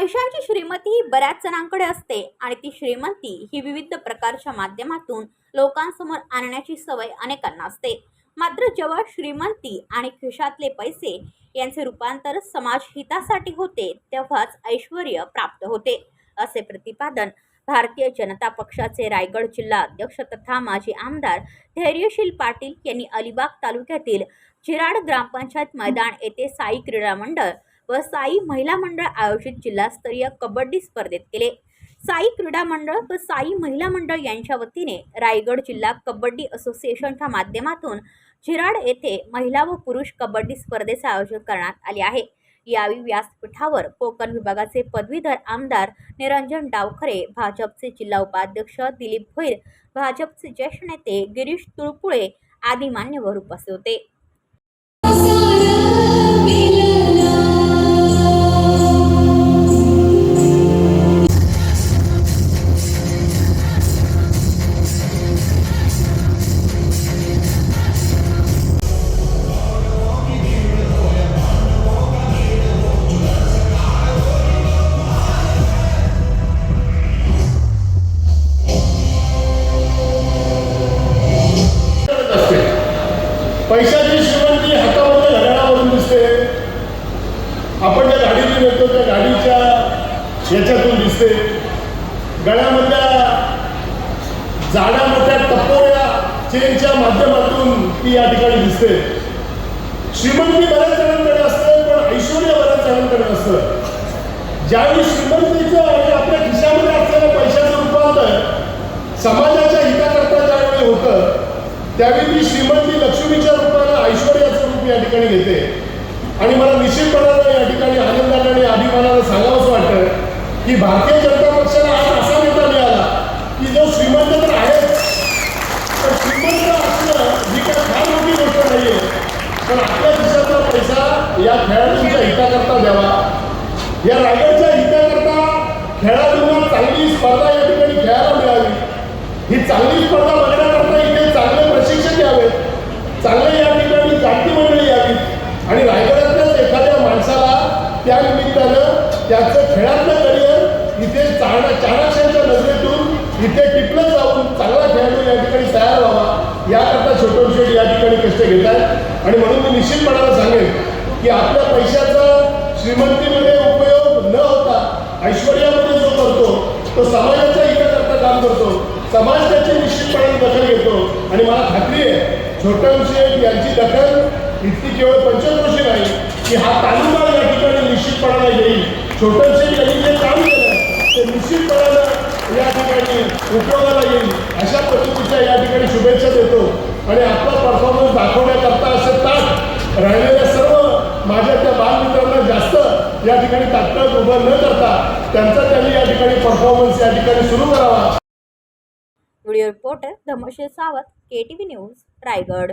पैशांची श्रीमती ही बऱ्याच जणांकडे असते आणि ती श्रीमंती ही विविध प्रकारच्या माध्यमातून लोकांसमोर आणण्याची सवय अनेकांना असते. मात्र जेव्हा श्रीमंती आणि खिशातले पैसे यांचे रूपांतर समाज हितासाठी होते तेव्हाच ऐश्वर प्राप्त होते असे प्रतिपादन भारतीय जनता पक्षाचे रायगड जिल्हा अध्यक्ष तथा माजी आमदार धैर्यशील पाटील यांनी अलिबाग तालुक्यातील जिराड ग्रामपंचायत मैदान येथे साई क्रीडा मंडळ व साई महिला मंडळ आयोजित जिल्हास्तरीय कबड्डी स्पर्धेत केले साई क्रीडा मंडळ व साई महिला मंडळ यांच्या वतीने रायगड जिल्हा कबड्डी असोसिएशनच्या माध्यमातून झिराड येथे महिला व पुरुष कबड्डी स्पर्धेचे आयोजन करण्यात आले आहे. यावेळी व्यासपीठावर कोकण विभागाचे पदवीधर आमदार निरंजन डावखरे भाजपचे जिल्हा उपाध्यक्ष दिलीप भोईर भाजपचे ज्येष्ठ नेते गिरीश तुळपुळे आदी मान्यवर उपस्थित होते. पैशाची श्रीमंती हातामध्ये घड्याळावरून दिसते. आपण ज्या गाडीतून येतो त्या गाडीच्या याच्यातून दिसते. गळ्यामधल्या जाड्या मोठ्या टपोऱ्या चेनच्या माध्यमातून ती या ठिकाणी दिसते. श्रीमंती बऱ्याच जणांकडे असते पण ऐश्वर बऱ्याच जणांकडे असतं ज्यावेळी श्रीमंतीचं आणि आपल्या खिशामध्ये असलेल्या पैशाचं रूपांतर समाजाच्या हिताकरता ज्यावेळी होतं त्यावेळी ती श्रीमंती लक्ष्मीच्या रूपानं ऐश्वर्याचं रूप या ठिकाणी घेते. आणि मला निश्चितपणानं या ठिकाणी आनंदाने आणि अभिमानानं सांगावंसं वाटतं की भारतीय जनता पक्षाला आज असा नेता मिळाला की जो श्रीमंत तर आहेच. पण श्रीमंत असणं ही काही फार मोठी गोष्ट नाही आहे पण आपल्या देशातला पैसा या खेळाडूंच्या हिताकरता द्यावा. या रायगडच्या हिताकरता खेळाडूंना चांगली स्पर्धा या ठिकाणी खेळायला मिळावी. ही चांगली स्पर्धा बघण्याकरता इथे चांगले प्रशिक्षक यावेत चांगले या ठिकाणी जाती मंडळी यावीत आणि रायगडातल्याच एखाद्या माणसाला त्या निमित्तानं त्याचं खेळातलं करिअर इथे चाणा नजरेतून इथे टिपलं जाऊन चांगला खेळाडू या ठिकाणी तयार व्हावा. याकरता छोटे शेट या ठिकाणी कष्ट घेत आहेत आणि म्हणून मी निश्चितपणाला सांगेन की आपल्या पैशाचा श्रीमंतीमध्ये उपयोग न होता ऐश्वर्यामध्ये जो करतो तो समाजाच्या हिताकरता काम करतो. समाज त्याची निश्चितपणे दखल घेतो. आणि मला खात्री आहे छोटन शेठ यांची दखल इतकी केवळ पंचक्रोशी नाही की हा तालुका या ठिकाणी निश्चितपणाने येईल छोटन शेठ यांनी जे काम केलं ते निश्चितपणानं या ठिकाणी उपयोगाला येईल. अशा पद्धतीच्या या ठिकाणी शुभेच्छा देतो. आणि आपला परफॉर्मन्स दाखवण्याकरता असं ताट राहिलेल्या सर्व माझ्या त्या बालमित्रांना जास्त या ठिकाणी तात्काळ उभं न करता त्यांचा त्यांनी या ठिकाणी परफॉर्मन्स या ठिकाणी सुरू करावा. Video reporter Dhamshe Sawat K T V news Raigad.